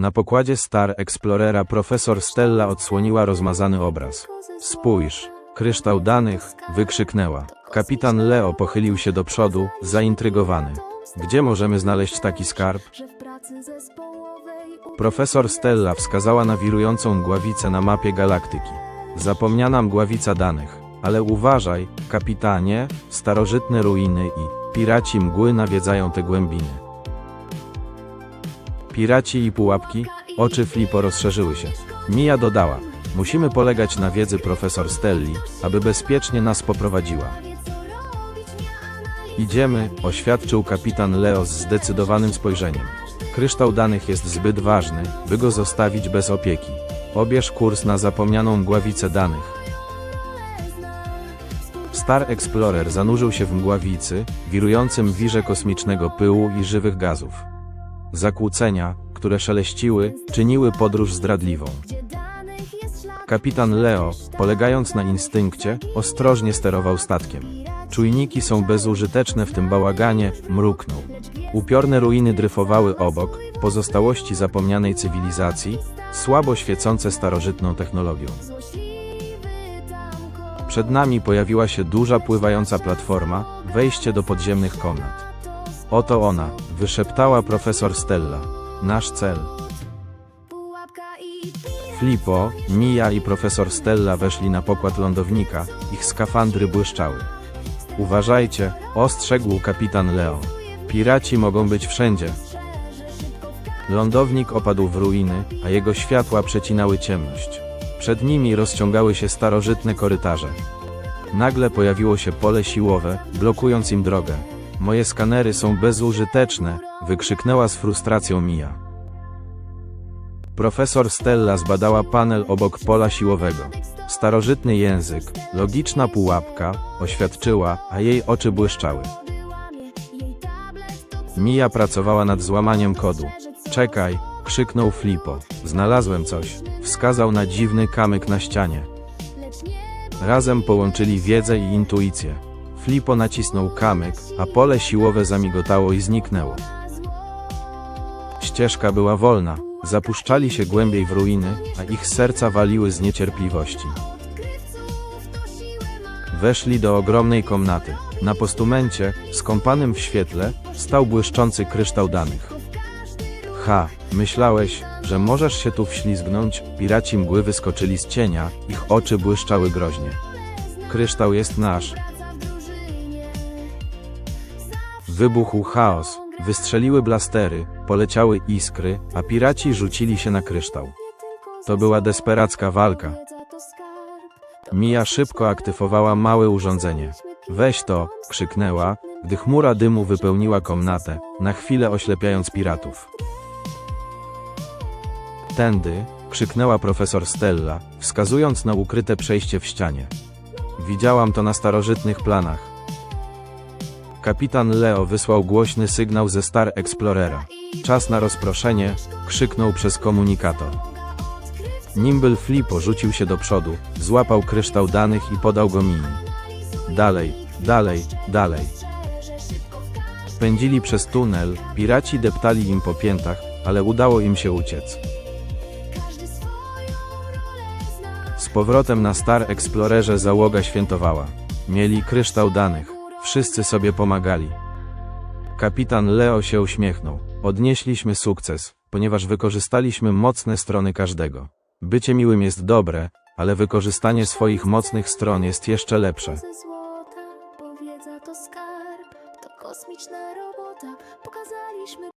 Na pokładzie Star Explorera profesor Stella odsłoniła rozmazany obraz. Spójrz, kryształ danych, wykrzyknęła. Kapitan Leo pochylił się do przodu, zaintrygowany. Gdzie możemy znaleźć taki skarb? Profesor Stella wskazała na wirującą mgławicę na mapie galaktyki. Zapomniana mgławica danych. Ale uważaj, kapitanie, starożytne ruiny i piraci mgły nawiedzają te głębiny. Piraci i pułapki? Oczy Flipo rozszerzyły się. Mia dodała. Musimy polegać na wiedzy profesor Stelli, aby bezpiecznie nas poprowadziła. Idziemy, oświadczył kapitan Leo z zdecydowanym spojrzeniem. Kryształ danych jest zbyt ważny, by go zostawić bez opieki. Obierz kurs na zapomnianą mgławicę danych. Star Explorer zanurzył się w mgławicy, wirującym wirze kosmicznego pyłu i żywych gazów. Zakłócenia, które szeleściły, czyniły podróż zdradliwą. Kapitan Leo, polegając na instynkcie, ostrożnie sterował statkiem. Czujniki są bezużyteczne w tym bałaganie, mruknął. Upiorne ruiny dryfowały obok, pozostałości zapomnianej cywilizacji, słabo świecące starożytną technologią. Przed nami pojawiła się duża pływająca platforma, wejście do podziemnych komnat. Oto ona, wyszeptała profesor Stella. Nasz cel. Flipo, Mia i profesor Stella weszli na pokład lądownika, ich skafandry błyszczały. Uważajcie, ostrzegł kapitan Leo. Piraci mogą być wszędzie. Lądownik opadł w ruiny, a jego światła przecinały ciemność. Przed nimi rozciągały się starożytne korytarze. Nagle pojawiło się pole siłowe, blokując im drogę. Moje skanery są bezużyteczne, wykrzyknęła z frustracją Mia. Profesor Stella zbadała panel obok pola siłowego. Starożytny język, logiczna pułapka, oświadczyła, a jej oczy błyszczały. Mia pracowała nad złamaniem kodu. Czekaj, krzyknął Flipo. Znalazłem coś. Wskazał na dziwny kamyk na ścianie. Razem połączyli wiedzę i intuicję. Flipo nacisnął kamyk, a pole siłowe zamigotało i zniknęło. Ścieżka była wolna. Zapuszczali się głębiej w ruiny, a ich serca waliły z niecierpliwości. Weszli do ogromnej komnaty. Na postumencie, skąpanym w świetle, stał błyszczący kryształ danych. Ha, myślałeś, że możesz się tu wślizgnąć? Piraci mgły wyskoczyli z cienia, ich oczy błyszczały groźnie. Kryształ jest nasz. Wybuchł chaos, wystrzeliły blastery, poleciały iskry, a piraci rzucili się na kryształ. To była desperacka walka. Mia szybko aktywowała małe urządzenie. Weź to, krzyknęła, gdy chmura dymu wypełniła komnatę, na chwilę oślepiając piratów. Tędy, krzyknęła profesor Stella, wskazując na ukryte przejście w ścianie. Widziałam to na starożytnych planach. Kapitan Leo wysłał głośny sygnał ze Star Explorera. Czas na rozproszenie, krzyknął przez komunikator. Nimble Flipo rzucił się do przodu, złapał kryształ danych i podał go Mii. Dalej, dalej, dalej. Pędzili przez tunel, piraci deptali im po piętach, ale udało im się uciec. Z powrotem na Star Explorerze załoga świętowała. Mieli kryształ danych, wszyscy sobie pomagali. Kapitan Leo się uśmiechnął. Odnieśliśmy sukces, ponieważ wykorzystaliśmy mocne strony każdego. Bycie miłym jest dobre, ale wykorzystanie swoich mocnych stron jest jeszcze lepsze.